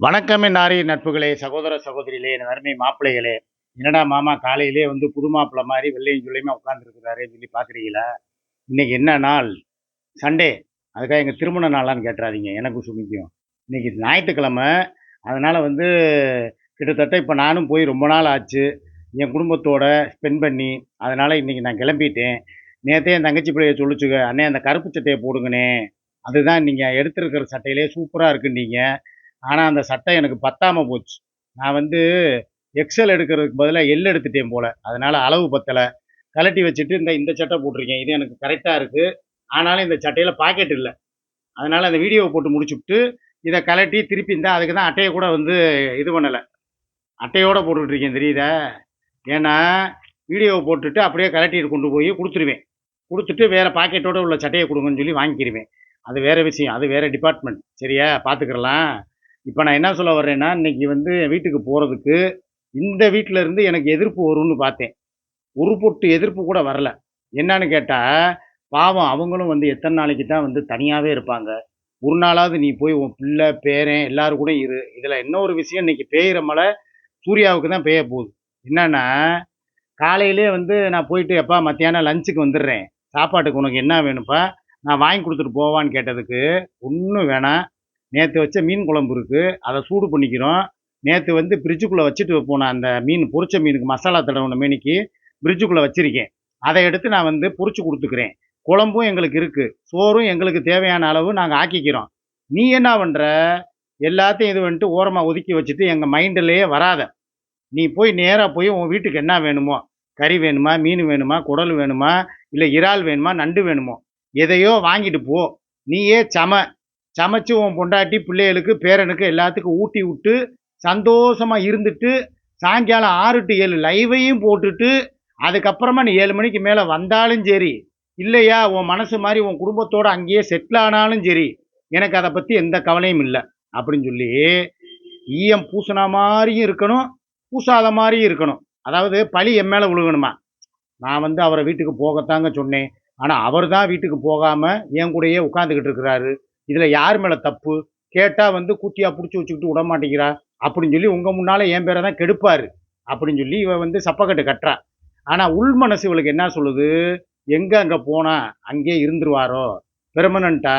வணக்கமே நாரி நட்புகளே சகோதர சகோதரிகளே என் அருமை மாப்பிள்ளைகளே. என்னடா மாமா காலையிலே வந்து புது மாப்பிள்ளை மாதிரி வெள்ளையும் சொல்லியுமா உட்காந்துருக்குறாரு சொல்லி பார்க்குறீங்களா? இன்னைக்கு என்ன நாள்? சண்டே. அதுக்காக எங்கள் திருமண நாளான்னு கேட்டுறாதீங்க. எனக்கும் சுமிக்கும் இன்னைக்கு ஞாயிற்றுக்கிழமை. அதனால் வந்து கிட்டத்தட்ட இப்போ நானும் போய் ரொம்ப நாள் ஆச்சு. என் குடும்பத்தோட ஸ்பெண்ட் பண்ணி அதனால் இன்றைக்கி நான் கிளம்பிட்டேன். நேற்றே என் தங்கச்சி பிள்ளைய சொல்லிச்சுங்க அண்ணே அந்த கருப்பு சட்டையை போடுங்கண்ணே. அதுதான் நீங்கள் எடுத்துருக்கிற சட்டையிலே சூப்பராக இருக்குன்னீங்க. ஆனால் அந்த சட்டை எனக்கு பத்தாமல் போச்சு. நான் வந்து எக்ஸல் எடுக்கிறதுக்கு பதிலாக எல் எடுத்துட்டேன் போல. அதனால் அளவு பத்தலை. கலட்டி வச்சுட்டு இந்த இந்த சட்டை போட்டிருக்கேன். இது எனக்கு கரெக்டாக இருக்குது ஆனாலும் இந்த சட்டையில் பாக்கெட் இல்லை. அதனால் அந்த வீடியோவை போட்டு முடிச்சுட்டு இதை கலட்டி திருப்பி இந்த அதுக்கு தான் அட்டையை கூட வந்து இது பண்ணலை. அட்டையோடு போட்டுட்ருக்கேன் தெரியுதா? ஏன்னா வீடியோவை போட்டுட்டு அப்படியே கலட்டிட்டு கொண்டு போய் கொடுத்துருவேன். கொடுத்துட்டு வேறு பாக்கெட்டோடு உள்ள சட்டையை கொடுங்கன்னு சொல்லி வாங்கிக்கிருவேன். அது வேற விஷயம். அது வேறு டிபார்ட்மெண்ட் சரியா? பார்த்துக்கிறலாம். இப்போ நான் என்ன சொல்ல வர்றேன்னா இன்னைக்கு வந்து வீட்டுக்கு போகிறதுக்கு இந்த வீட்டில் இருந்து எனக்கு எதிர்ப்பு வரும்னு பார்த்தேன். ஒரு பொட்டு எதிர்ப்பு கூட வரல. என்னன்னு கேட்டால் பாவம் அவங்களும் வந்து எத்தனை நாளைக்கு தான் வந்து தனியாகவே இருப்பாங்க. ஒரு நாளாவது நீ போய் உன் பிள்ளை பேரன் எல்லாரும் கூட இரு. இதில் இன்னொரு விஷயம் இன்னைக்கு பெய்கிற மழை சூர்யாவுக்கு தான் பெய்ய போகுது. என்னன்னா காலையிலே வந்து நான் போயிட்டு எப்பா மத்தியானம் லஞ்சுக்கு வந்துடுறேன். சாப்பாட்டுக்கு உனக்கு என்ன வேணும்ப்பா? நான் வாங்கி கொடுத்துட்டு போவான்னு கேட்டதுக்கு ஒன்றும் வேணாம். நேற்று வச்ச மீன் குழம்பு இருக்குது அதை சூடு பண்ணிக்கிறோம். நேற்று வந்து ஃப்ரிட்ஜுக்குள்ளே வச்சுட்டு போன அந்த மீன் பொரிச்ச மீனுக்கு மசாலா தடவுன மீனுக்கு ஃப்ரிட்ஜுக்குள்ளே வச்சிருக்கேன். அதை எடுத்து நான் வந்து பொரிச்சு கொடுத்துக்கிறேன். குழம்பும் எங்களுக்கு இருக்குது சோறும் எங்களுக்கு தேவையான அளவு நாங்கள் ஆக்கிக்கிறோம். நீ என்ன பண்ணுற எல்லாத்தையும் இது வந்துட்டு ஓரமாக ஒதுக்கி வச்சுட்டு எங்கள் மைண்டிலேயே வராத. நீ போய் நேராக போய் உன் வீட்டுக்கு என்ன வேணுமோ? கறி வேணுமா? மீன் வேணுமா? குடல் வேணுமா? இல்லை இறால் வேணுமா? நண்டு வேணுமோ? எதையோ வாங்கிட்டு போ. நீயே சம. சமைச்சு உன் பொண்டாட்டி பிள்ளைகளுக்கு பேரனுக்கு எல்லாத்துக்கும் ஊட்டி விட்டு சந்தோஷமாக இருந்துட்டு சாயங்காலம் ஆறு டு ஏழு லைவையும் போட்டுட்டு அதுக்கப்புறமா நீ ஏழு மணிக்கு மேலே வந்தாலும் சரி இல்லையா உன் மனசு மாதிரி உன் குடும்பத்தோடு அங்கேயே செட்டில் ஆனாலும் சரி எனக்கு அதை பற்றி எந்த கவலையும் இல்லை அப்படின்னு சொல்லி ஈயம் பூசின மாதிரியும் இருக்கணும் பூசாத மாதிரியும் இருக்கணும். அதாவது பழி என் மேலே விழுகணுமா? நான் வந்து அவரை வீட்டுக்கு போகத்தாங்க சொன்னேன். ஆனால் அவர் தான் வீட்டுக்கு போகாமல் என் கூடயே உட்காந்துக்கிட்டு இருக்கிறாரு. இதில் யார் மேலே தப்பு? கேட்டால் வந்து குட்டியாக பிடிச்சி வச்சுக்கிட்டு விட மாட்டேங்கிறா. அப்படின்னு சொல்லி உங்கள் முன்னால் என் பேரை தான் கெடுப்பார். அப்படின்னு சொல்லி இவன் வந்து சப்பக்கட்டு கட்டுறா. ஆனால் உள் மனசு இவளுக்கு என்ன சொல்லுது? எங்கே அங்கே போனால் அங்கேயே இருந்துருவாரோ? பெர்மனண்ட்டா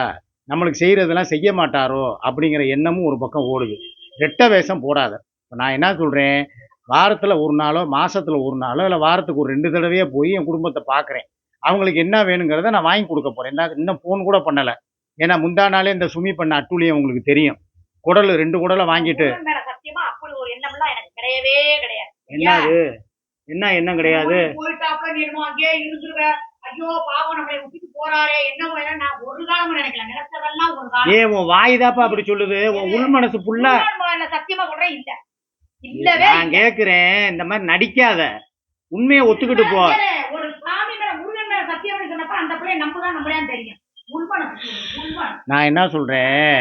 நம்மளுக்கு செய்கிறதெல்லாம் செய்ய மாட்டாரோ? அப்படிங்கிற எண்ணமும் ஒரு பக்கம் ஓடுது. ரெட்ட வேஷம் போடாத. இப்போ நான் என்ன சொல்கிறேன் வாரத்தில் ஒரு நாளோ மாதத்தில் ஒரு நாளோ இல்லை வாரத்துக்கு ஒரு ரெண்டு தடவையே போய் என் குடும்பத்தை பார்க்குறேன் அவங்களுக்கு என்ன வேணுங்கிறத நான் வாங்கி கொடுக்க போகிறேன் என்ன இன்னும் ஃபோன் கூட பண்ணலை. ஏன்னா முந்தா நாளே இந்த சுமி பண்ண அட்டூழியம் உங்களுக்கு தெரியும். குடல் ரெண்டு குடலை வாங்கிட்டு. முருகன் மேல சத்தியமா அப்படி ஒரு எண்ணம்லாம் எனக்கு கிடையவே கிடையாது. என்னது? என்ன எண்ணம் கிடையாது? போயிட்டாப்புல நீ என்னமோ அங்கேயே இருந்துருவ ஐயோ பாவம் நம்மளை விட்டுட்டு போறாரே என்ன வேணும் நான் ஒரு காலமும் நினைக்கல. நினைச்சதெல்லாம் ஒரு காலம். ஏ உன் வாய் தாப்பா அப்படி சொல்லுது? உன் உள் மனசு புல்லா? முருகன் மேல சத்தியமா சொல்றேன் இல்ல. இல்லவே நான் கேக்குறேன் இந்த மாதிரி நடிக்காத. உண்மையை ஒத்துக்கிட்டு போ. ஒரு சாமி மேல முருகன் மேல சத்தியம் சொன்னப்ப அந்த பிள்ளை நம்பதான் நம்மளையான்னு தெரியும். நான் என்ன சொல்றேன்?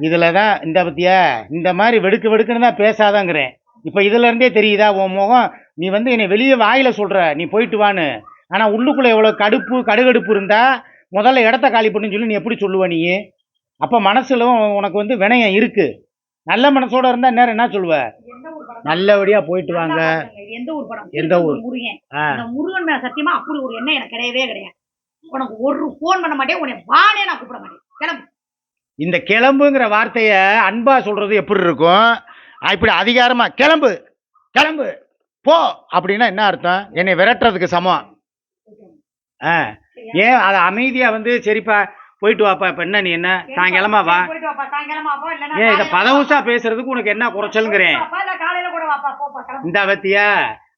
இதுல தான் இந்த பத்தியா? இந்த மாதிரி வெடுக்கு வெடுக்குன்னு தான் பேசாதங்கிறேன். இப்போ இதுல இருந்தே தெரியுதா? உன் முகம் நீ வந்து என்னை வெளியே வாயில சொல்ற. நீ போயிட்டு வான்னு. ஆனா உள்ளுக்குள்ள எவ்வளவு கடுப்பு கடுகடுப்பு இருந்தா முதல்ல இடத்த காலி பண்ணுன்னு சொல்லி நீ எப்படி சொல்லுவ நீ? அப்ப மனசுல உனக்கு வந்து வினயம் இருக்கு. நல்ல மனசோட இருந்தா நேரம் என்ன சொல்லுவ? எந்த ஊர் படம்? நல்லபடியா போயிட்டு வாங்க. எந்த ஊர் எந்த ஊர்? முருகன். ஆ, அந்த முருகன் மேல சத்தியமா அப்படி ஒரு எண்ணம் எனக்கு கிடையவே கிடையாது. உனக்கு ஒரு ஃபோன் பண்ண மாட்டேன் உன்னை வானே நான் கூப்பிட மாட்டேன். கிளம்பு. இந்த கிளம்புங்கிற வார்த்தைய அன்பா சொல்றது எப்படி இருக்கும்? இப்படி அதிகாரமா கிளம்பு கிளம்பு போ அப்படின்னா என்ன அர்த்தம்? என்னை விரட்டுறதுக்கு சமம். ஆ ஏன் அதை அமைதியா வந்து சரிப்பா போயிட்டு வாப்பா இப்ப என்ன நீ என்ன? சாயங்காலமா வா. ஏன் இதை பதவுசா பேசுறதுக்கு உனக்கு என்ன குறைச்சலுங்கிறேன்? இந்த பத்தியா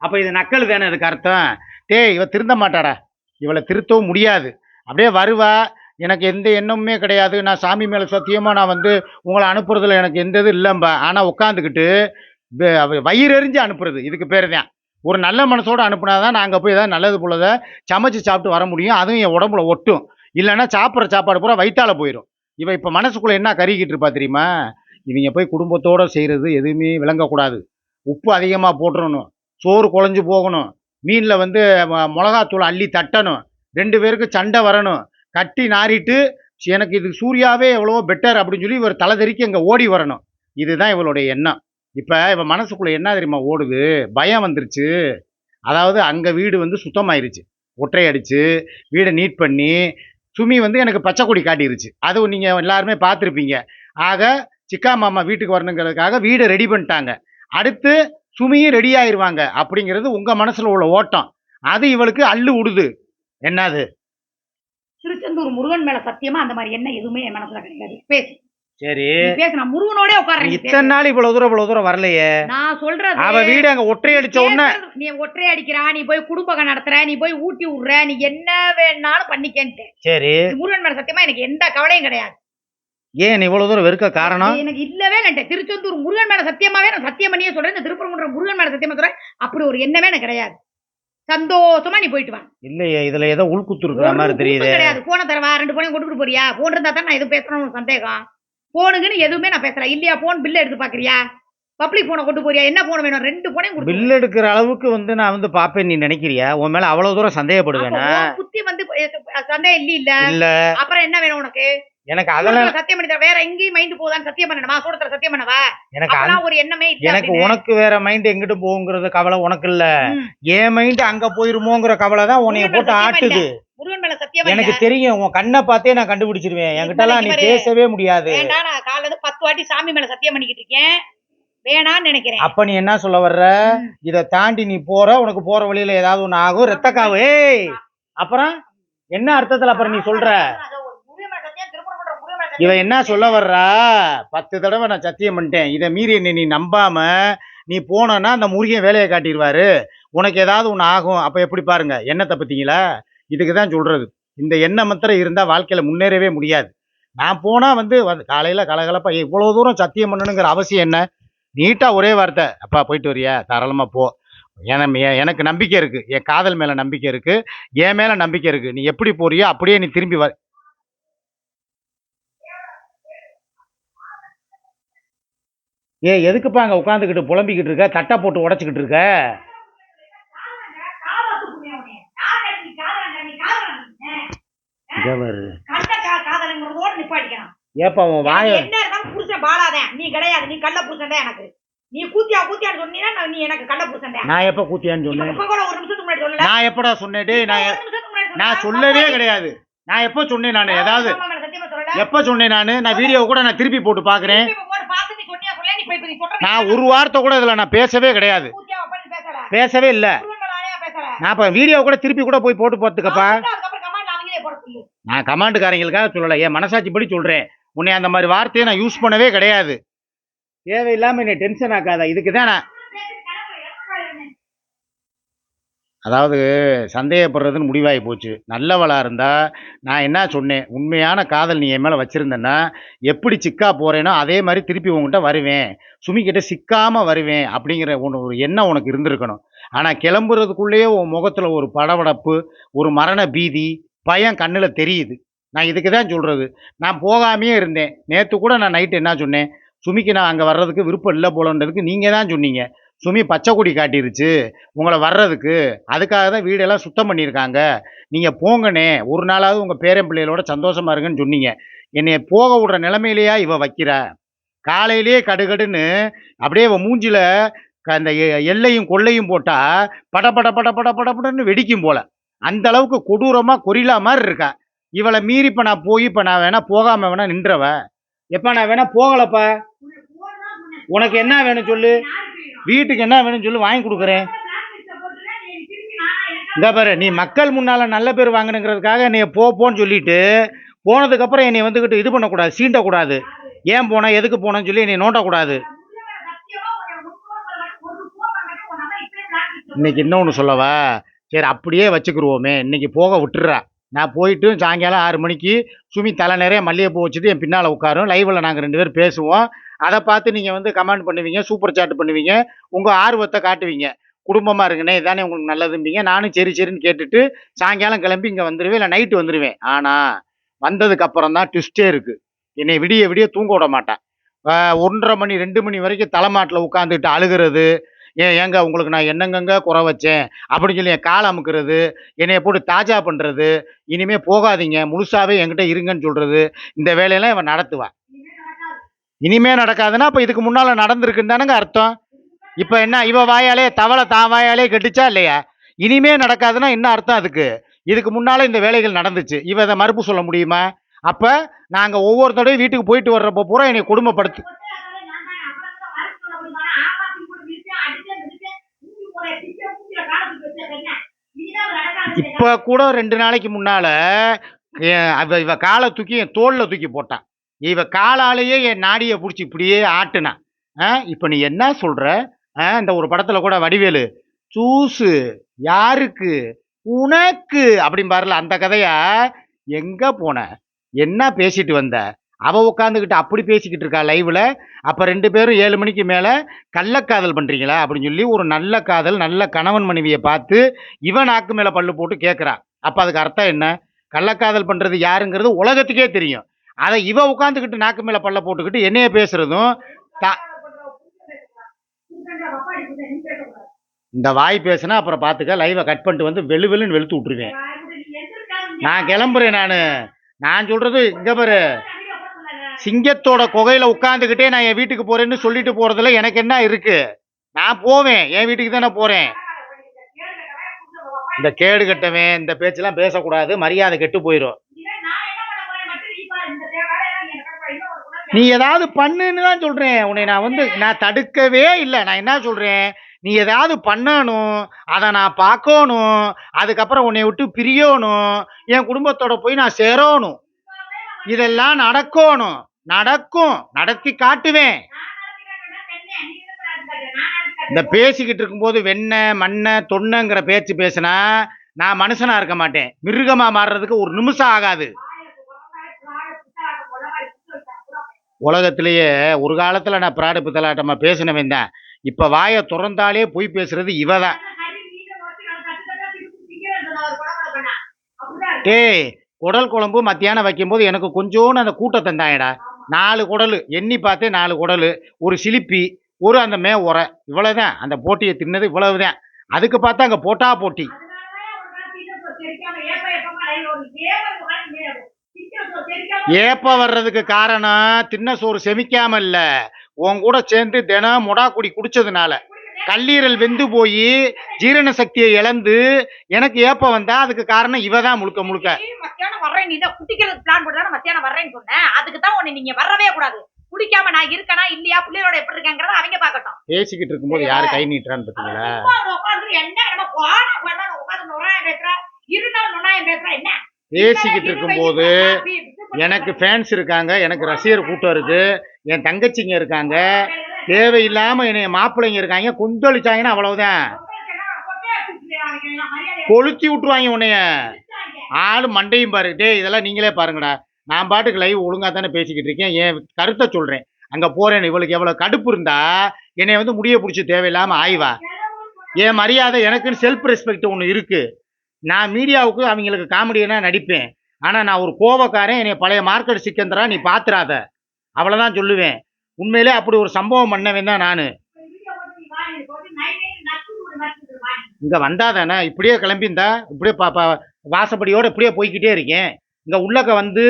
அப்ப இது நக்கல் தானே அதுக்கு அர்த்தம். டேய் இவ திருந்த மாட்டாடா. இவளை திருத்தவும் முடியாது. அப்படியே வருவா. எனக்கு எந்த எண்ணமுமே கிடையாது. நான் சாமி மேலே சத்தியமாக நான் வந்து உங்களை அனுப்புறதுல எனக்கு எந்த இது இல்லைம்பா. ஆனால் உட்காந்துக்கிட்டு வயிறெறிஞ்சு அனுப்புறது. இதுக்கு பேர் தான். ஒரு நல்ல மனசோட அனுப்புனா தான் நாங்கள் போய் ஏதாவது நல்லது போலத சமைச்சு சாப்பிட்டு வர முடியும். அதுவும் என் உடம்புல ஒட்டும். இல்லைன்னா சாப்பிட்ற சாப்பாடு பூரா வயிற்றால் போயிடும் இவன் இப்போ மனசுக்குள்ளே என்ன கருகிட்டு இருப்பா தெரியுமா? இவங்க போய் குடும்பத்தோடு செய்கிறது எதுவுமே விளங்கக்கூடாது. உப்பு அதிகமாக போட்டுறணும். சோறு குழஞ்சு போகணும். மீனில் வந்து மிளகாத்தூள் அள்ளி தட்டணும். ரெண்டு பேருக்கு சண்டை வரணும். கட்டி நாறிட்டு எனக்கு இது சூர்யாவே எவ்வளவோ பெட்டர் அப்படின்னு சொல்லி இவர் தலைதறிக்கு இங்கே ஓடி வரணும். இதுதான் இவளுடைய எண்ணம். இப்போ இவன் மனசுக்குள்ளே என்ன தெரியுமா ஓடுது? பயம் வந்துருச்சு. அதாவது அங்கே வீடு வந்து சுத்தமாயிருச்சு. ஒற்றை அடித்து வீடை நீட் பண்ணி சுமி வந்து எனக்கு பச்சை கொடி காட்டிருச்சு. அது நீங்கள் எல்லாருமே பார்த்துருப்பீங்க. ஆக சிக்கா மாமா வீட்டுக்கு வரணுங்கிறதுக்காக வீடை ரெடி பண்ணிட்டாங்க. அடுத்து சுமியும் ரெடி ஆயிருவாங்க அப்படிங்கிறது உங்கள் மனசில் உள்ள ஓட்டம். அது இவளுக்கு அள்ளு விடுது என்னது? திருச்செந்தூர் முருகன் மேல சத்தியமா அந்த மாதிரி என்ன எதுவுமே என் மனசுல கிடையாது. பேசு. சரி. பேசு நான் முருகனோட உட்கார்றேன். இத்தனை நாள் இவ்வளவு தூரம் இவ்வளவு தூரம் வரலையே? நான் சொல்றது அவ வீடு அங்க ஒற்றை அடிச்ச உடனே நீ ஒற்றை அடிக்கிறா நீ போய் குடும்பகம் நடத்துற நீ போய் ஊட்டி விடுற நீ என்ன வேணாலும் பண்ணிக்கன்ட்டு. சரி. முருகன் மேல சத்தியமா எனக்கு எந்த கவலையும் கிடையாது. ஏன் இவ்வளவு தூரம் வெறுக்க காரணம்? எனக்கு இல்லவே இல்லை திருச்செந்தூர் முருகன் மேல சத்தியமாவே நான் சத்தியம் பண்ணியே சொல்றேன். இந்த திருப்பரங்குன்ற முருகன் மேல சத்தியமா சொல்றேன். அப்படி ஒரு எண்ணமே எனக்கு கிடையாது. சந்தோஷமா நீ போயிட்டு வா. இல்லையே இதுல ஏதோ உள்குத்து இருக்கிற மாதிரி தெரியுது. கிடையாது. போன தரவா ரெண்டு போனையும் கொண்டுட்டு போறியா? போன் இருந்தா தான் நான் எதுவும் பேசணும்னு சந்தேகம். போனுக்குன்னு எதுவுமே நான் பேசல. இல்லையா போன் பில்ல எடுத்து பாக்குறியா? பப்ளிக் போனை கொண்டு போறியா? என்ன போன் வேணும்? ரெண்டு போனையும் கொடுத்து பில் எடுக்கிற அளவுக்கு வந்து நான் வந்து பாப்பேன். நீ நினைக்கிறியா? உன் மேல அவ்வளவு தூரம் சந்தேகப்படுவேனா? புத்தி வந்து சந்தேகம் இல்ல இல்ல. அப்புறம் என்ன வேணும் உனக்கு? எனக்கு அதெல்லாம் சத்தியம் பண்ணி வேற எங்கேயும் மைண்ட் போதான்னு சத்தியம் பண்ணணுமா? சூரத்துல சத்தியம் பண்ணவா? எனக்கு அப்பெல்லாம் ஒரு எண்ணமே எனக்கு. உனக்கு வேற மைண்ட் எங்கிட்டு போகுங்கிறது கவலை உனக்கு இல்ல. என் மைண்ட் அங்க போயிருமோங்கிற கவலை தான் உன்னைய போட்டு ஆட்டுது. முருகன் மேல சத்தியம் எனக்கு தெரியும். உன் கண்ணை பார்த்தே நான் கண்டுபிடிச்சிருவேன். என்கிட்ட எல்லாம் நீ பேசவே முடியாது. வேண்டாம் நான் இருந்து பத்து வாட்டி சாமி மேல சத்தியம் பண்ணிக்கிட்டு இருக்கேன்? வேணாம்னு நினைக்கிறேன். அப்ப நீ என்ன சொல்ல வர்ற. இத தாண்டி நீ போற உனக்கு போற வழியில ஏதாவது ஒண்ணு ஆகும். ரத்த காவு. ஏய்! அப்புறம்? என்ன அர்த்தத்துல அப்புறம் நீ சொல்ற அது ஒரு முருகன் மேல சத்தியம், இவன் என்ன சொல்ல வர்றா? பத்து தடவை நான் சத்தியம் பண்ணிட்டேன். இதை மீறி என்னை நீ நம்பாம நீ போனோன்னா அந்த முருகன் வேலையை காட்டிடுவாரு. உனக்கு ஏதாவது ஒன்று ஆகும். அப்போ எப்படி பாருங்க. எண்ணத்தை பத்தீங்களா? இதுக்கு தான் சொல்கிறது இந்த எண்ணம் மாத்திரம் இருந்தால் வாழ்க்கையில் முன்னேறவே முடியாது. நான் போனால் வந்து வந்து காலையில் கலகலப்பா இவ்வளோ தூரம் சத்தியம் பண்ணணுங்கிற அவசியம் என்ன? நீட்டாக ஒரே வார்த்தை. அப்பா போயிட்டு வரியா? தாராளமாக போ. ஏன்னா எனக்கு நம்பிக்கை இருக்குது என் காதல் மேலே நம்பிக்கை இருக்குது என் மேலே நம்பிக்கை இருக்குது நீ எப்படி போறியோ அப்படியே நீ திரும்பி வ ஏ எதுக்குப்பா அங்க உட்காந்துக்கிட்டு புலம்பிக்கிட்டு இருக்க? தட்டை போட்டு உடைச்சிக்கிட்டு இருக்க? ஏப்பா உன் வாய எனக்கு என்ன இருந்தாலும் புருஷன் பாலாதேன் நீ கிடையாது. நீ கள்ள புருஷன் தான் எனக்கு. நீ கூத்தியா கூத்தியான்னு சொன்னீங்கன்னா நான் நீ எனக்கு கள்ள புருஷன் தான் நான் எப்ப கூத்தியான்னு சொன்னேன்? இப்ப கூட ஒரு நிமிஷத்துக்கு முன்னாடி சொல்லல. நான் எப்படா சொன்னேன்? டேய் நான் நான். சொல்லவே கிடையாது. நான் எப்ப சொன்னேன் நான்? ஏதாவது. எப்ப சொன்னேன் நான்? நான் வீடியோ கூட நான் திருப்பி போட்டு பாக்குறேன். நான் ஒரு வார்த்தை கூட இதுல நான் பேசவே கிடையாது. பேசவே இல்ல. நான் இப்ப வீடியோ கூட திருப்பி கூட போய் போட்டு சொல்லு. நான் கமாண்டுக்காரங்களுக்காக சொல்லல. என் மனசாட்சி படி சொல்றேன். உன்னை அந்த மாதிரி வார்த்தையை நான் யூஸ் பண்ணவே கிடையாது. தேவையில்லாம என்னை டென்ஷன் ஆக்காத. இதுக்கு தான் நான் அதாவது சந்தேகப்படுறதுன்னு முடிவாகி போச்சு. நல்லவளாக இருந்தால் நான் என்ன சொன்னேன்? உண்மையான காதல் நீ என் மேலே வச்சுருந்தேன்னா எப்படி சிக்கா போகிறேனோ அதே மாதிரி திருப்பி உங்ககிட்ட வருவேன். சுமிக்கிட்ட சிக்காமல் வருவேன் அப்படிங்கிற ஒன்று ஒரு எண்ணம் உனக்கு இருந்திருக்கணும். ஆனால் கிளம்புறதுக்குள்ளேயே உன் முகத்தில் ஒரு படபடப்பு ஒரு மரண பீதி பயம் கண்ணில் தெரியுது. நான் இதுக்கு தான் சொல்கிறது நான் போகாமையே இருந்தேன். நேற்று கூட நான் நைட்டு என்ன சொன்னேன்? சுமிக்கு நான் அங்கே வர்றதுக்கு விருப்பம் இல்லை போலன்றதுக்கு நீங்கள் தான் சொன்னீங்க. சுமி பச்சை கொடி காட்டிருச்சு. உங்களை வர்றதுக்கு அதுக்காக தான் வீடெல்லாம் சுத்தம் பண்ணியிருக்காங்க. நீங்கள் போங்கண்ணே. ஒரு நாளாவது உங்கள் பேரன் பிள்ளைகளோட சந்தோஷமாக இருங்கன்னு சொன்னீங்க. என்னைய போக விடுற நிலமையிலேயா இவ வைக்கிற? காலையிலேயே கடுகடுன்னு அப்படியே இவ க- அந்த எ- எல்லையும் கொள்ளையும் போட்டால் பட பட பட பட படப்படன்னு வெடிக்கும் போல. அந்த அளவுக்கு கொடூரமாக கொரிலா மாதிரி இருக்கா. இவளை மீறி இப்போ நான் போய் இப்போ நான் வேணா போகாமல் வேணா நின்றவ. எப்போ நான் வேணா போகலப்பா. உனக்கு என்ன வேணும் சொல்லு? வீட்டுக்கு என்ன வேணும் சொல்லி வாங்கி கொடுக்குறேன். இந்த பாரு நீ மக்கள் முன்னால் நல்ல பேர் வாங்கணுங்கிறதுக்காக நீ போப்போன்னு போன்னு சொல்லிட்டு போனதுக்கப்புறம் என்னை வந்துக்கிட்டு இது பண்ணக்கூடாது சீண்டக்கூடாது. ஏன் போனால் எதுக்கு போனேன்னு சொல்லி என்னை நோண்டக்கூடாது. இன்னைக்கு இன்னொன்று சொல்லவா? சரி அப்படியே வச்சுக்கிருவோமே இன்னைக்கு போக விட்டுறா. நான் போயிட்டு சாயங்காலம் ஆறு மணிக்கு சுமி தலை நிறைய மல்லிகைப்பூ வச்சுட்டு என் பின்னால் உட்காரும் லைவில் நாங்கள் ரெண்டு பேரும் பேசுவோம். அதை பார்த்து நீங்கள் வந்து கமெண்ட் பண்ணுவீங்க சூப்பர் சாட் பண்ணுவீங்க உங்கள் ஆர்வத்தை காட்டுவீங்க. குடும்பமாக இருக்குண்ணே இதானே உங்களுக்கு நல்லதும்பீங்க. நானும் சரி சரின்னு கேட்டுட்டு சாயங்காலம் கிளம்பி இங்கே வந்துடுவேன் இல்லை நைட்டு வந்துடுவேன் ஆனால் வந்ததுக்கு அப்புறம் தான் ட்விஸ்டே இருக்குது என்னை விடிய விடிய தூங்க விட மாட்டேன் ஒன்றரை மணி ரெண்டு மணி வரைக்கும் தலைமாட்டில் உட்காந்துட்டு அழுகிறது ஏன் ஏங்க உங்களுக்கு நான் என்னங்கங்க குறை வச்சேன்? அப்படின்னு சொல்லி என் கால் அமுக்கிறது என்னைய போட்டு தாஜா பண்ணுறது இனிமேல் போகாதீங்க முழுசாகவே என்கிட்ட இருங்கன்னு சொல்கிறது இந்த வேலையெல்லாம் இவன் நடத்துவான் இனிமே நடக்காதுன்னா அப்போ இதுக்கு முன்னால் நடந்திருக்குன்னு தானங்க அர்த்தம். இப்போ என்ன இவ வாயாலே தவளை தான் வாயாலே கெட்டுச்சா இல்லையா? இனிமே நடக்காதுன்னா என்ன அர்த்தம் அதுக்கு? இதுக்கு முன்னால் இந்த வேலைகள் நடந்துச்சு இவ இதை மறுப்பு சொல்ல முடியுமா? அப்போ நாங்கள் ஒவ்வொருத்தோடையும் வீட்டுக்கு போயிட்டு வர்றப்போ பூரா என்னை குடும்பப்படுத்து இப்ப கூட ரெண்டு நாளைக்கு முன்னால இவ காலை தூக்கி என் தோல்ல தூக்கி போட்டான் இவ காலாலேயே என் நாடியை பிடிச்சி இப்படியே ஆட்டுனான் ஆ, இப்ப நீ என்ன சொல்ற? ஆ, இந்த ஒரு படத்துல கூட வடிவேலு சூசு யாருக்கு? உனக்கு! அப்படிம்பாருல அந்த கதையா? எங்க போன? என்ன பேசிட்டு வந்த? அவள் உட்காந்துக்கிட்டு அப்படி பேசிக்கிட்டு இருக்கா லைவில் அப்போ ரெண்டு பேரும் ஏழு மணிக்கு மேலே கள்ளக்காதல் பண்ணுறீங்களா அப்படின்னு சொல்லி ஒரு நல்ல காதல் நல்ல கணவன் மனைவியை பார்த்து இவன் நாக்கு மேலே பல்லு போட்டு கேட்குறான் அப்போ அதுக்கு அர்த்தம் என்ன? கள்ளக்காதல் பண்ணுறது யாருங்கிறது உலகத்துக்கே தெரியும். அதை இவ உட்காந்துக்கிட்டு நாக்கு மேலே பல்ல போட்டுக்கிட்டு என்னைய பேசுகிறதும் தா- இந்த வாய் பேசுனா அப்புறம் பார்த்துக்க லைவை கட் பண்ணிட்டு வந்து வெளு வெளுன்னு வெளுத்து விட்டுருவேன். நான் கிளம்புறேன் நான். நான் சொல்கிறது இங்கே பாரு. சிங்கத்தோட குகையில உட்காந்துக்கிட்டே நான் என் வீட்டுக்கு போறேன்னு சொல்லிட்டு போறதுல எனக்கு என்ன இருக்கு? நான் போவேன். என் வீட்டுக்கு தானே போறேன். இந்த கேடு கட்டவன் இந்த பேச்செல்லாம் பேசக்கூடாது. மரியாதை கெட்டு போயிடும் நீ ஏதாவது பண்ணுன்னு தான் சொல்றேன். உன்னை நான் வந்து நான் தடுக்கவே இல்லை. நான் என்ன சொல்றேன்? நீ ஏதாவது பண்ணணும் அதை நான் பார்க்கணும் அதுக்கப்புறம் உன்னை விட்டு பிரியணும் என் குடும்பத்தோட போய் நான் சேரணும். இதெல்லாம் நடக்கணும். நடக்கும். நடத்தி காட்டுவேன். இந்த பேசிக்கிட்டு இருக்கும்போது வெண்ணெய் மண்ணை தொன்னைங்கிற பேச்சு பேசினா நான் மனுஷனா இருக்க மாட்டேன். மிருகமா மாறுறதுக்கு ஒரு நிமிஷம் ஆகாது. உலகத்திலேயே ஒரு காலத்துல நான் பிராடு பித்தலாட்டமா பேசினவன் தான். இப்ப வாயை திறந்தாலே பொய் பேசுறது இவ தான். டேய் குடல் குழம்பு மத்தியானம் வைக்கும்போது எனக்கு கொஞ்சோண்டு அந்த கூட்டத்தை தந்தாயடா. நாலு குடல். எண்ணி பார்த்தே நாலு குடல். ஒரு சிலிப்பி ஒரு அந்த மே உரை. இவ்வளோதான் அந்த போட்டியை தின்னது இவ்வளவுதான். அதுக்கு பார்த்தா அங்கே போட்டா போட்டி. ஏப்ப வர்றதுக்கு காரணம் தின்ன சோறு செமிக்காம இல்லை உன் கூட சேர்ந்து தினம் முடா குடி குடிச்சதுனால. கல்லீரல் வெந்து போய் ஜீரண சக்தியை இழந்து எனக்கு ஏப்ப வந்தா அதுக்கு காரணம் இவ தான் முழுக்க. முழுக்க மத்தியானம் வர்றேன் நீ தான் குடிக்கிறது பிளான் போட்டு மத்தியானம் வர்றேன்னு சொன்னேன் அதுக்கு தான் உன்னை நீங்க வரவே கூடாது. குடிக்காம நான் இருக்கனா இல்லையா? பிள்ளையோட எப்படி இருக்கேங்கிறத அவங்க பாக்கட்டும் பேசிக்கிட்டு இருக்கும்போது யாரு கை நீட்டுறான்னு பாத்தீங்களா உட்கார்ந்து என்ன? நம்ம போன உட்கார்ந்து நுறாயம் பேசுற. இருந்தாலும் நுறாயம் பேசுற. என்ன? பேசிக்கிட்டு இருக்கும்போது எனக்கு ஃபேன்ஸ் இருக்காங்க எனக்கு ரசிகர் கூட்டம் இருக்கு என் தங்கச்சிங்க இருக்காங்க தேவையில்லாம என்னைய மாப்பிள்ளைங்க இருக்காங்க கொந்தளிச்சாங்கன்னா அவ்வளவுதான். கொளுத்தி விட்டுருவாங்க உன்னைய. ஆளு மண்டையும் பாரு. இதெல்லாம் நீங்களே பாருங்கடா. நான் பாட்டுக்கு லைவ் ஒழுங்கா தானே பேசிக்கிட்டு இருக்கேன். என் கருத்தை சொல்றேன். அங்க போறேன் இவளுக்கு எவ்வளவு கடுப்பு இருந்தா என்னை வந்து முடிய பிடிச்சி தேவையில்லாம ஆய்வா. என் மரியாதை எனக்குன்னு செல்ஃப் ரெஸ்பெக்ட் ஒன்று இருக்கு. நான் மீடியாவுக்கு அவங்களுக்கு காமெடியனா நடிப்பேன். ஆனா நான் ஒரு கோவக்காரன் என்னை பழைய மார்க்கெட் சிக்கந்தரா நீ பாத்துறாத. அவ்வளவுதான் சொல்லுவேன். உண்மையிலே அப்படி ஒரு சம்பவம் பண்ணவன் தான் நான். இங்கே வந்தாதானே? இப்படியே கிளம்பியிருந்தா இப்படியே பா வாசப்படியோடு இப்படியே போய்க்கிட்டே இருக்கேன். இங்கே உள்ளக்க வந்து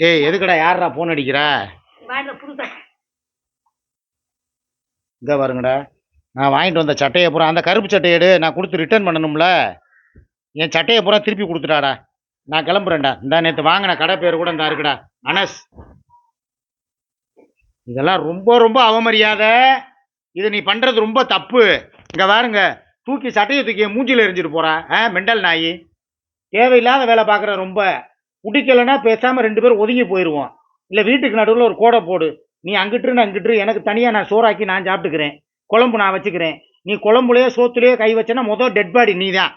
ஏய் எதுக்கடா யாரா ஃபோன் அடிக்கிறா? இங்கே பாருங்கடா. நான் வாங்கிட்டு வந்த சட்டையை பூரா அந்த கருப்பு சட்டையை எடு நான் கொடுத்து ரிட்டர்ன் பண்ணணும்ல. என் சட்டையை பூரா திருப்பி கொடுத்துட்டாடா. நான் கிளம்புறேன்டா. இந்த நேற்று வாங்கின கடை பேர் கூட இந்த இருக்குடா. அனஸ். இதெல்லாம் ரொம்ப ரொம்ப அவமரியாதை. இது நீ பண்ணுறது ரொம்ப தப்பு. இங்கே பாருங்க. தூக்கி சட்டையை தூக்கி மூஞ்சியில் எரிஞ்சிட்டு போகிறா ஆ மெண்டல் நாய். தேவையில்லாத வேலை பார்க்குற ரொம்ப. பிடிக்கலைன்னா பேசாமல் ரெண்டு பேரும் ஒதுங்கி போயிடுவோம் இல்லை வீட்டுக்கு நடுவில் ஒரு கோடை போடு. நீ அங்கிட்டு நான் அங்கிட்டு எனக்கு தனியாக நான் சோறாக்கி நான் சாப்பிட்டுக்கிறேன். குழம்பு நான் வச்சுக்கிறேன். நீ குழம்புலையோ சோத்துலையோ கை வச்சேன்னா மொதல் டெட் பாடி நீ தான்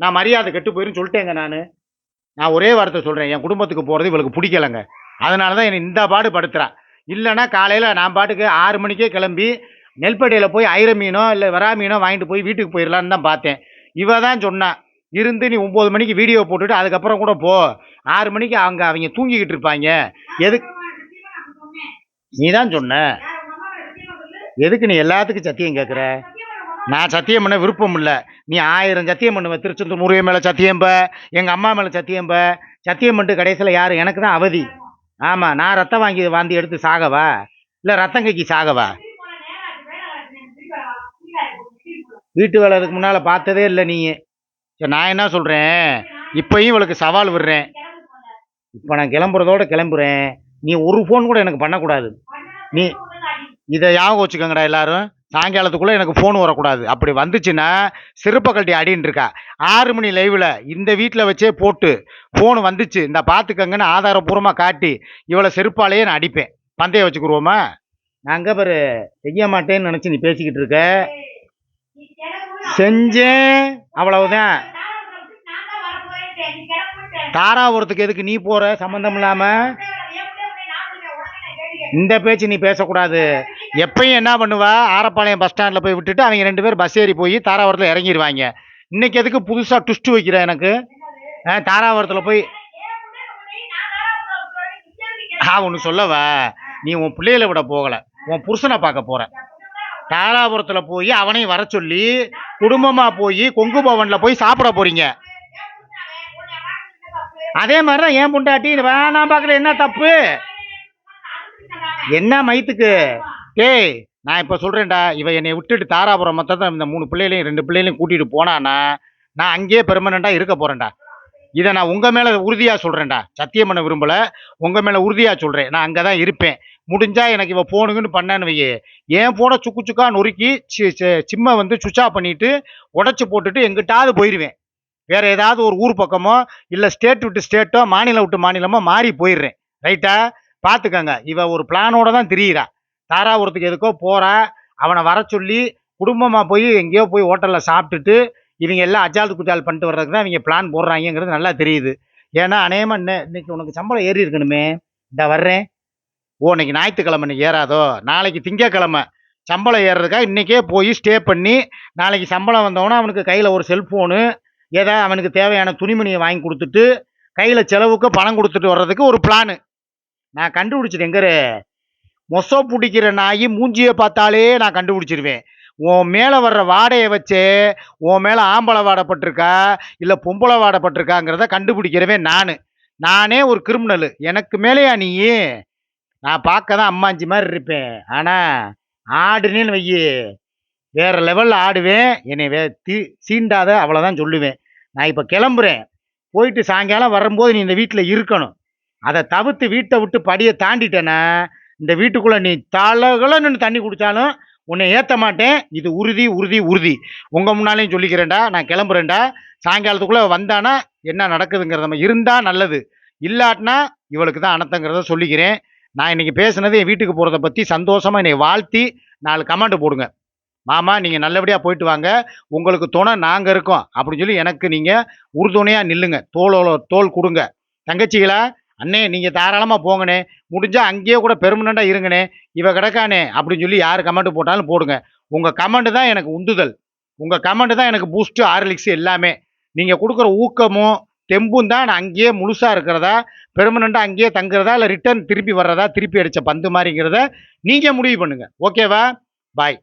நான் மரியாதை கெட்டு போயிருன்னு சொல்லிட்டேங்க நான். நான் ஒரே வார்த்தை சொல்கிறேன் என் குடும்பத்துக்கு போகிறது இவளுக்கு பிடிக்கலைங்க. அதனால தான் என்னை இந்த பாடு படுத்துகிறா இல்லைன்னா காலையில் நான் பாட்டுக்கு ஆறு மணிக்கே கிளம்பி நெல்பேட்டையில் போய் ஐர மீனோ இல்லை வரா மீனோ வாங்கிட்டு போய் வீட்டுக்கு போயிடலான்னு தான் பார்த்தேன். இவ தான் சொன்னான் இருந்து நீ ஒம்பது மணிக்கு வீடியோ போட்டுட்டு அதுக்கப்புறம் கூட போ. ஆறு மணிக்கு அங்கே அவங்க தூங்கிக்கிட்டு இருப்பாங்க. எதுக்கு நீ தான் சொன்ன. எதுக்கு நீ எல்லாத்துக்கும் சத்தியம் கேட்குற நான் சத்தியம் பண்ண விருப்பம் இல்லை. நீ ஆயிரம் சத்தியம் பண்ணுவ. திருச்செந்தூர் முருகன் மேலே சத்தியம்ப எங்கள் அம்மா மேலே சத்தியம்ப சத்தியம் பண்ணிட்டு கடைசியில் யார்? எனக்கு தான் அவதி. ஆமாம் நான் ரத்தம் வாங்கி வாந்தி எடுத்து சாகவா? இல்லை ரத்தம் கைக்கு சாகவா? வீட்டு வேலை அதுக்கு முன்னால் பார்த்ததே இல்லை நீங்கள் சரி நான் என்ன சொல்கிறேன் இப்போயும் இவளுக்கு சவால் விடுறேன். இப்போ நான் கிளம்புறதோட கிளம்புறேன். நீ ஒரு ஃபோன் கூட எனக்கு பண்ணக்கூடாது. நீ இதை ஞாபகம் வச்சுக்கோங்கடா எல்லாரும். சாயங்காலத்துக்குள்ளே எனக்கு ஃபோன் வரக்கூடாது. அப்படி வந்துச்சுன்னா சிறப்பை கழட்டி அடின்னு இருக்கா. ஆறு மணி லைவில் இந்த வீட்டில் வச்சே போட்டு ஃபோன் வந்துச்சு. இந்த பார்த்துக்கங்கன்னு ஆதாரபூர்வமாக காட்டி இவ்வளோ செருப்பாலேயே நான் அடிப்பேன். பந்தயம் வச்சுக்கிருவோமா? நான் அங்கே பாரு செய்ய மாட்டேன்னு நினச்சி நீ பேசிக்கிட்டு இருக்க. செஞ்சேன். அவ்வளவுதான். தாராபுரத்துக்கு எதுக்கு நீ போகிற சம்மந்தம் இல்லாமல் இந்த பேச்சு நீ பேசக்கூடாது. எப்பயும் என்ன பண்ணுவா? ஆரப்பாளையம் பஸ் ஸ்டாண்டில் போய் விட்டுட்டு அவங்க ரெண்டு பேர் பஸ் ஏறி போய் தாராபுரத்தில் இறங்கிடுவாங்க இன்னைக்கு எதுக்கு புதுசாக டுஸ்ட் வைக்கிற எனக்கு? தாராபுரத்தில் போய் ஆ ஒன்று சொல்லவா? நீ உன் பிள்ளைகளை விட போகலை. உன் புருஷனை பார்க்க போகிற தாராபுரத்தில் போய் அவனையும் வர சொல்லி குடும்பமாக போய் கொங்கு பவனில் போய் சாப்பிட போகிறீங்க அதே மாதிரி தான் ஏன் புண்டாட்டி நான் பார்க்குற என்ன தப்பு? என்ன மயத்துக்கு டேய் நான் இப்போ சொல்கிறேன்டா இவன் என்னை விட்டுட்டு தாராபுரம் மொத்தம் இந்த மூணு பிள்ளைகளையும் ரெண்டு பிள்ளைகளையும் கூட்டிகிட்டு போனான்னா நான் அங்கேயே பெர்மனண்ட்டாக இருக்க போகிறேன்டா இதை நான் உங்கள் மேலே உறுதியாக சொல்கிறேன்டா சத்தியம் பண்ண விரும்பலை உங்கள் மேலே உறுதியாக சொல்கிறேன் நான் அங்கே தான் இருப்பேன். முடிஞ்சால் எனக்கு இவன் போனுங்கன்னு பண்ணேன்னு வையே. என் ஃபோனை சுக்கு சுக்கா நொறுக்கி சி சிம்மை வந்து சுவிட்ச் ஆஃப் பண்ணிவிட்டு உடச்சி போட்டுட்டு எங்கிட்டாவது போயிடுவேன் வேறு ஏதாவது ஒரு ஊர் பக்கமோ இல்லை ஸ்டேட் விட்டு ஸ்டேட்டோ மாநிலம் விட்டு மாநிலமோ மாறி போயிடுறேன். ரைட்டா பார்த்துக்கங்க இவள் ஒரு பிளானோட தான் தெரியுறா. தாராபுரத்துக்கு எதுக்கோ போகிறா அவனை வர சொல்லி குடும்பமாக போய் எங்கேயோ போய் ஹோட்டலில் சாப்பிட்டுட்டு இவங்க எல்லாம் அஜால் குஜால் பண்ணிட்டு வர்றதுக்கு தான் இவங்க பிளான் போடுறாங்கங்கிறது நல்லா தெரியுது. ஏன்னா அநேகமாக இன்ன இன்னைக்கு உனக்கு சம்பளம் ஏறி இருக்கணுமே. இந்த வர்றேன். ஓ இன்னைக்கு ஞாயிற்றுக்கிழமை இன்னைக்கு ஏறாதோ? நாளைக்கு திங்கக்கிழமை. சம்பளம் ஏறுறதுக்காக இன்றைக்கே போய் ஸ்டே பண்ணி நாளைக்கு சம்பளம் வந்தவொடனே அவனுக்கு கையில் ஒரு செல்ஃபோனு ஏதோ அவனுக்கு தேவையான துணிமணியை வாங்கி கொடுத்துட்டு கையில் செலவுக்கு பணம் கொடுத்துட்டு வர்றதுக்கு ஒரு பிளானு நான் கண்டுபிடிச்சிட்டு எங்கே மொசோ பிடிக்கிற நாய் மூஞ்சியை பார்த்தாலே நான் கண்டுபிடிச்சிருவேன். உன் மேலே வர்ற வாடையை வச்சு உன் மேலே ஆம்பளை வாடப்பட்டிருக்கா இல்லை பொம்பளை வாடப்பட்டிருக்காங்கிறத கண்டுபிடிக்கிறவே நான். நானே ஒரு கிரிமினலு எனக்கு மேலேயா நீ? நான் பார்க்க தான் அம்மாஞ்சி மாதிரி இருப்பேன். ஆனால் ஆடுனேன்னு வையி. வேறு லெவலில் ஆடுவேன். என்னை வே தீ சீண்டாத அவ்வளோதான் சொல்லுவேன். நான் இப்போ கிளம்புறேன். போயிட்டு சாயங்காலம் வரும்போது நீ இந்த வீட்டில் இருக்கணும். அதை தவிர்த்து வீட்டை விட்டு படியை தாண்டிட்டேன்னா இந்த வீட்டுக்குள்ளே நீ தலகலன்னு தண்ணி குடித்தாலும் உன்னை ஏற்ற மாட்டேன். இது உறுதி உறுதி உறுதி. உங்கள் முன்னாலேயும் சொல்லிக்கிறேன்டா நான் கிளம்புறேன்டா. சாயங்காலத்துக்குள்ளே வந்தானா என்ன நடக்குதுங்கிறத நம்ம இருந்தால் நல்லது. இல்லாட்டினா இவளுக்கு தான் அனத்தங்கிறத சொல்லிக்கிறேன். நான் இன்றைக்கி பேசுனது என் வீட்டுக்கு போகிறத பற்றி சந்தோஷமாக என்னை வாழ்த்தி நாலு கமெண்ட் போடுங்க. மாமா நீங்கள் நல்லபடியாக போயிட்டு வாங்க. உங்களுக்கு துணை நாங்கள் இருக்கோம். அப்படின்னு சொல்லி எனக்கு நீங்கள் உறுதுணையாக நில்லுங்க. தோளோட தோல் கொடுங்க. தங்கச்சிகளா அண்ணே நீங்கள் தாராளமாக போங்கண்ணே. முடிஞ்சால் அங்கேயே கூட பெர்மனண்ட்டாக இருங்கண்ணே. இவ கிடக்கானே அப்படின்னு சொல்லி யார் கமெண்ட் போட்டாலும் போடுங்க. உங்கள் கமெண்ட் தான் எனக்கு உந்துதல். உங்கள் கமெண்ட் தான் எனக்கு பூஸ்ட்டு ஆர்லிக்ஸு எல்லாமே. நீங்கள் கொடுக்குற ஊக்கமும் தெம்பும் தான் நான் அங்கேயே முழுசாக இருக்கிறதா? பெர்மனண்ட்டாக அங்கேயே தங்குறதா? இல்லை ரிட்டர்ன் திருப்பி வர்றதா? திருப்பி அடித்த பந்து மாதிரிங்கிறத நீங்கள் முடிவு பண்ணுங்கள் ஓகேவா பாய்